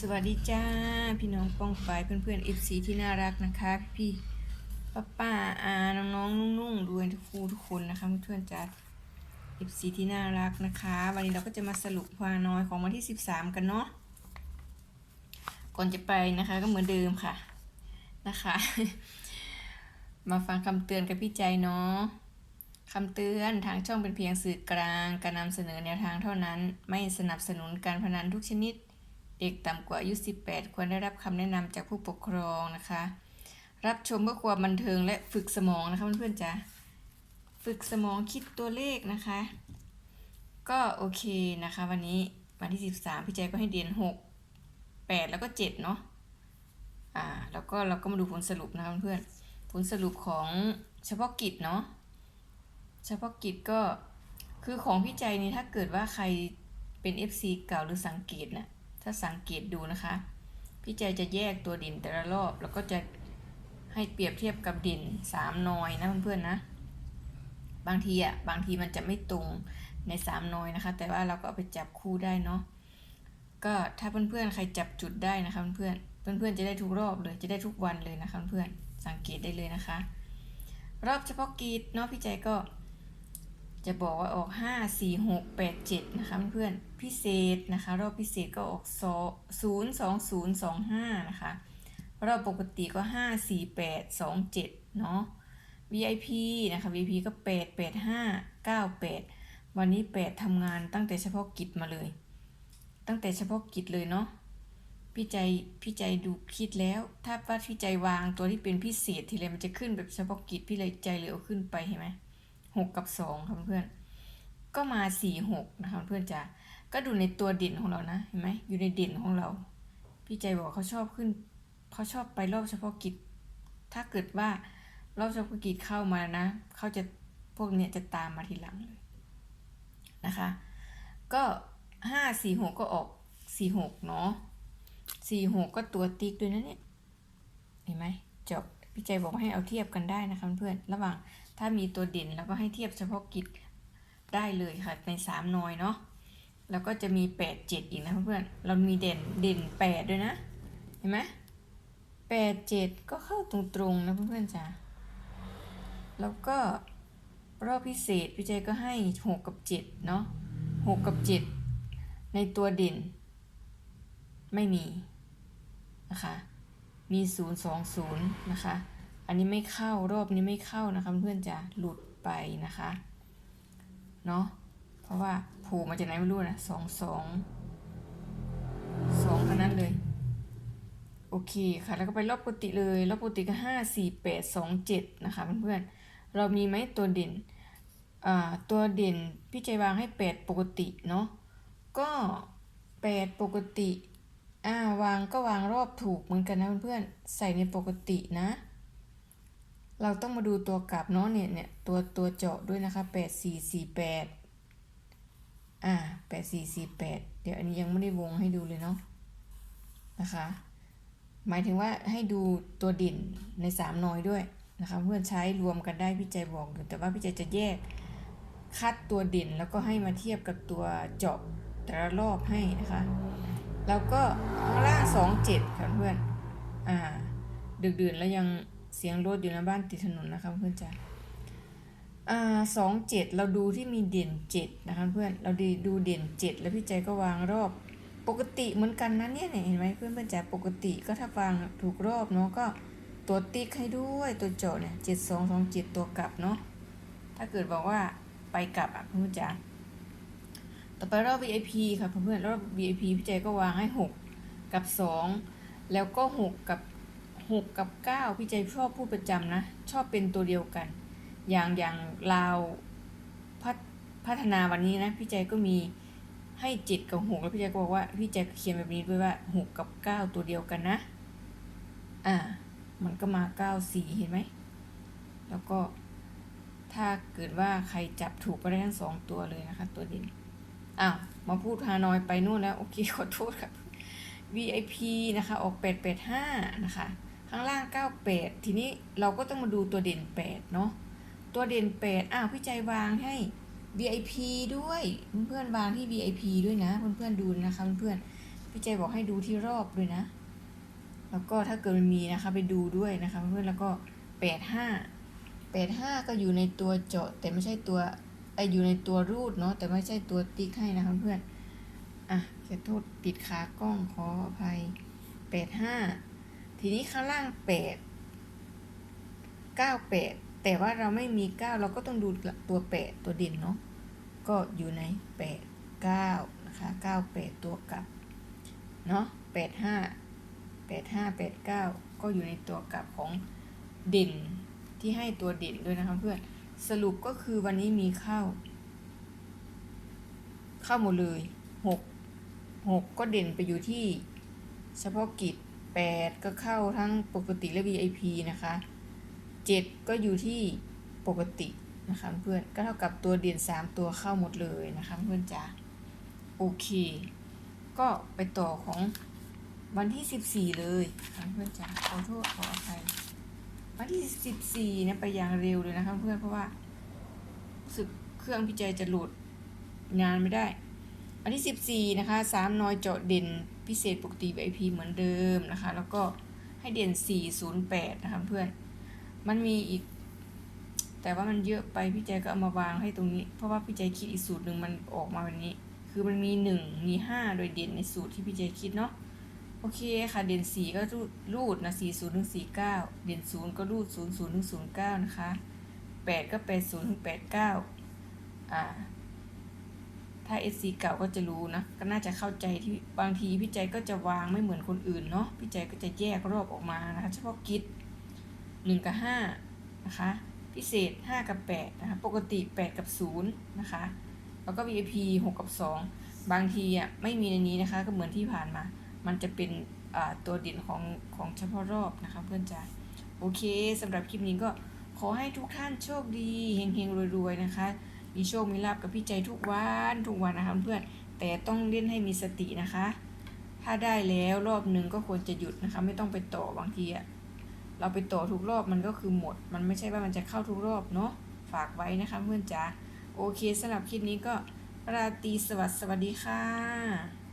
สวัสดีจ้า พี่น้องป้องปายเพื่อนๆ FC ที่น่ารักนะคะ พี่ป้าป้าอาน้องๆนุ่งๆดูทุกคู่ทุกคนนะคะเพื่อนๆจ้า FC ที่น่ารักนะคะ วันนี้เราก็จะมาสรุปพาน้อยของวันที่13กันเนาะก่อนจะไปนะคะก็เหมือนเดิมค่ะนะคะ มาฟังคำเตือนกับพี่ใจเนาะคำเตือนทางช่องเป็นเพียงสื่อกลาง การนำเสนอแนวทางเท่านั้น ไม่สนับสนุนการพนันทุกชนิด เด็กต่ำกว่าอายุ 18 ควรได้รับคำแนะนำจากผู้ปกครองนะคะ รับชมเพื่อความบันเทิงและฝึกสมองนะคะเพื่อนๆจ๋าฝึกสมองคิดตัวเลขนะคะ ก็โอเคนะคะ วันนี้วันที่ 13 พี่แจ๊ก็ให้เดียน 6 8 แล้วก็ 7 เนาะอ่าแล้วก็เราก็มาดูผลสรุปนะคะเพื่อนๆผลสรุปของเฉพาะกิจเนาะเฉพาะกิจก็คือของพี่ใจนี่ถ้าเกิดว่าใครเป็น FC เก่าหรือสังเกตนะ่ะ ถ้าสังเกตดูนะคะ พี่ใจจะแยกตัวดินแต่ละรอบ แล้วก็จะให้เปรียบเทียบกับดินสามนอยนะเพื่อนๆนะบางทีอะบางทีมันจะไม่ตรงในสามนอยนะคะ แต่ว่าเราก็เอาไปจับคู่ได้เนาะก็ถ้าเพื่อนๆใครจับจุดได้นะคะเพื่อนๆเพื่อนๆจะได้ทุกรอบเลยจะได้ทุกวันเลยนะคะเพื่อนๆสังเกตได้เลยนะคะ รอบเฉพาะกิจเนาะพี่ใจก็ จะบอกว่าออก 5 4 6 8 7 นะคะเพื่อนพิเศษนะคะ รอบพิเศษก็ออก 0 2 0 2 5 นะคะ รอบปกติก็ 5 4 8 2 7 เนาะ VIP นะคะ VIP ก็ 8 8 5 9 8 วันนี้ 8ทำงานตั้งแต่เฉพาะกิจมาเลย ตั้งแต่เฉพาะกิจเลยเนาะพี่ใจพี่ใจดูคิดแล้ว ถ้าว่าพี่ใจวางตัวที่เป็นพิเศษทีไรมันจะขึ้นแบบเฉพาะกิจพี่เลยใจเลยเอาขึ้นไปเห็นไหม หกกับสองค่ะเพื่อนก็มาสี่หกนะคะเพื่อนจ๋าก็ดูในตัวเด่นของเรานะเห็นไหมอยู่ในเด่นของเรา พี่ใจบอกเขาชอบขึ้นเขาชอบไปรอบเฉพาะกิจ ถ้าเกิดว่ารอบเฉพาะกิจเข้ามานะเขาจะพวกเนี้ยจะตามมาทีหลังเลยนะคะ ก็ห้าสี่หกก็ออกสี่หกเนาะสี่หกก็ตัวติ๊กด้วยนะเนี่ยเห็นไหมจบ พี่ใจบอกให้เอาเทียบกันได้นะคะเพื่อนระหว่างถ้ามีตัวเด่นแล้วก็ให้เทียบเฉพาะกิจได้เลยค่ะในสามนอยเนาะแล้วก็จะมีแปดเจ็ดอีกนะเพื่อนเรามีเด่นเด่นแปดด้วยนะ เห็นไหมแปดเจ็ดก็เข้าตรงๆนะเพื่อนๆจ้าแล้วก็รอบพิเศษพี่เจก็ให้หกกับเจ็ดเนาะหกกับเจ็ดในตัวเด่น ไม่มีนะคะ มีศูนย์สองศูนย์นะคะ อันนี้ไม่เข้ารอบนี้ไม่เข้านะคะเพื่อนจะหลุดไปนะคะ เนาะเพราะว่าผูกมาจากไหนไม่รู้นะสองสองสองเท่านั้นเลย โอเคค่ะ แล้วก็ไปรอบปกติเลย รอบปกติก็ห้าสี่แปดสองเจ็ดนะคะเพื่อนๆ เรามีไหมตัวเด่นตัวเด่นพี่ใจวางให้แปดปกติเนาะ ก็แปดปกติ อ่าวางก็วางรอบถูกเหมือนกันนะเพื่อนๆใส่ในปกตินะ เราต้องมาดูตัวกลับเนาะเนี่ยเนี่ยตัวตัวเจาะด้วยนะคะแปดสี่สี่แปดอ่าแปดสี่สี่แปดเดี๋ยวอันนี้ยังไม่ได้วงให้ดูเลยเนาะนะคะ หมายถึงว่าให้ดูตัวเด่นในสามน้อยด้วยนะคะเพื่อนใช้รวมกันได้พี่ใจบอกอยู่แต่ว่าพี่ใจจะแยกคัดตัวเด่นแล้วก็ให้มาเทียบกับตัวเจาะแต่ละรอบให้นะคะ แล้วก็ข้างล่างสองเจ็ดค่ะเพื่อน อ่า ดึกดื่นแล้วยังเสียงรถอยู่ในบ้านติดถนนนะคะเพื่อนจ้ะอ่าสองเจ็ดเราดูที่มีเด่นเจ็ดนะคะเพื่อน เราดีดูเด่นเจ็ดแล้วพี่ใจก็วางรอบปกติเหมือนกันนะเนี่ยเห็นไหมเพื่อนเพื่อนจ๋าปกติก็ถ้าวางถูกรอบเนาะก็ตัวติ๊กให้ด้วยตัวเจาะเนี่ยเจ็ดสองสองเจ็ดตัวกลับเนาะถ้าเกิดบอกว่าไปกลับอะเพื่อนจ๋า ต่อไปรอบ VIP ค่ะเพื่อนๆรอบ VIP พี่ใจก็วางให้หกกับสองแล้วก็หกกับหกกับเก้าพี่ใจชอบพูดประจำนะ ชอบเป็นตัวเดียวกัน อย่างอย่างลาวพัฒพัฒนาวันนี้นะ พี่ใจก็มีให้เจ็ดกับหกแล้วพี่ใจก็บอกว่าพี่ใจเขียนแบบนี้ด้วยว่าหกกับเก้าตัวเดียวกันนะ อ่า มันก็มาเก้าสี่เห็นไหม แล้วก็ถ้าเกิดว่าใครจับถูกก็ได้ทั้งสองตัวเลยนะคะ ตัวเด่น อ้าวมาพูดฮานอยไปนู่นแล้ว โอเค ขอโทษครับ VIP นะคะ ออก 885 นะคะ ข้างล่าง 98 ทีนี้เราก็ต้องมาดูตัวเด่น 8 เนาะตัวเด่น 8 อ้าวพี่ใจวางให้ VIP ด้วยเพื่อนๆวางที่ VIP ด้วยนะ เพื่อนๆดูนะคะเพื่อนๆพี่ใจบอกให้ดูที่รอบด้วยนะ แล้วก็ถ้าเกิดมันมีนะคะไปดูด้วยนะคะเพื่อนๆแล้วก็แปดห้าแปดห้าก็อยู่ในตัวเจาะแต่ไม่ใช่ตัว ไอยอยู่ในตัวรูดเนาะแต่ไม่ใช่ตัวติ๊กให้นะคะเพื่อนอะขอโทษติดขากล้องขออภัยแปดห้าทีนี้ข้างล่างแปดเก้าแปดแต่ว่าเราไม่มีเก้าเราก็ต้องดูตัวแปดตัวเด่นเนาะก็อยู่ในแปดเก้านะคะเก้าแปดตัวกลับเนาะแปดห้าแปดห้าแปดเก้าก็อยู่ในตัวกลับของเด่นที่ให้ตัวเด่นด้วยนะคะเพื่อน สรุปก็คือวันนี้มีเข้า เข้าหมดเลยหกหกก็เด่นไปอยู่ที่เฉพาะกิจแปดก็เข้าทั้งปกติและ VIP นะคะเจ็ดก็อยู่ที่ปกตินะคะเพื่อนก็เท่ากับตัวเด่นสามตัวเข้าหมดเลยนะคะเพื่อนจ๋าโอเค ก็ไปต่อของวันที่สิบสี่เลยค่ะเพื่อนจ๋าขอโทษขออภัย สิบสี่เนี่ยไปอย่างเร็วเลยนะคะเพื่อนเพราะว่าสึกเครื่องพิจัยจะหลุดงานไม่ได้วันที่สิบสี่นะคะสามน้อยเจาะเด่นพิเศษปกติ VIP เหมือนเดิมนะคะ แล้วก็ให้เด่นสี่ศูนย์แปดนะคะเพื่อน มันมีอีก แต่ว่ามันเยอะไปพี่ใจก็เอามาวางให้ตรงนี้ เพราะว่าพี่ใจคิดอีกสูตรหนึ่งมันออกมาแบบนี้ คือมันมีหนึ่งมีห้าโดยเด่นในสูตรที่พี่ใจคิดเนาะ อเคค่ะ เด่นสีก็รูดรูดนะสี่ศูนย์ถึงสี่เก้าเด่นศูนย์ก็รูดศูนย์ศูนย์ถึงศูนย์เก้านะคะแปดก็แปดศูนย์ถึงแปดเก้าอ่า ถ้าเอซีเก่าก็จะรู้นะ ก็น่าจะเข้าใจที่บางทีพี่ใจก็จะวางไม่เหมือนคนอื่นเนาะพี่ใจก็จะแยกรอบออกมานะคะเฉพาะกิจหนึ่งกับห้านะคะ พิเศษห้ากับแปดนะคะ ปกติแปดกับศูนย์นะคะ แล้วก็ VIP หกกับสองบางทีอะไม่มีในนี้นะคะ ก็เหมือนที่ผ่านมา มันจะเป็นตัวเด่นของของเฉพาะรอบนะคะเพื่อนจ๋าโอเคสำหรับคลิปนี้ก็ขอให้ทุกท่านโชคดีเฮงๆรวยๆนะคะมีโชคมีลาบกับพี่ใจทุกวันทุกวันนะคะเพื่อนแต่ต้องเล่นให้มีสตินะคะ ถ้าได้แล้วรอบหนึ่งก็ควรจะหยุดนะคะ ไม่ต้องไปต่อบางทีอะเราไปต่อทุกรอบมันก็คือหมด มันไม่ใช่ว่ามันจะเข้าทุกรอบเนาะฝากไว้นะคะเพื่อนจ๋าโอเคสำหรับคลิปนี้ก็ราตรีสวัสดิ์สวัสดีค่ะ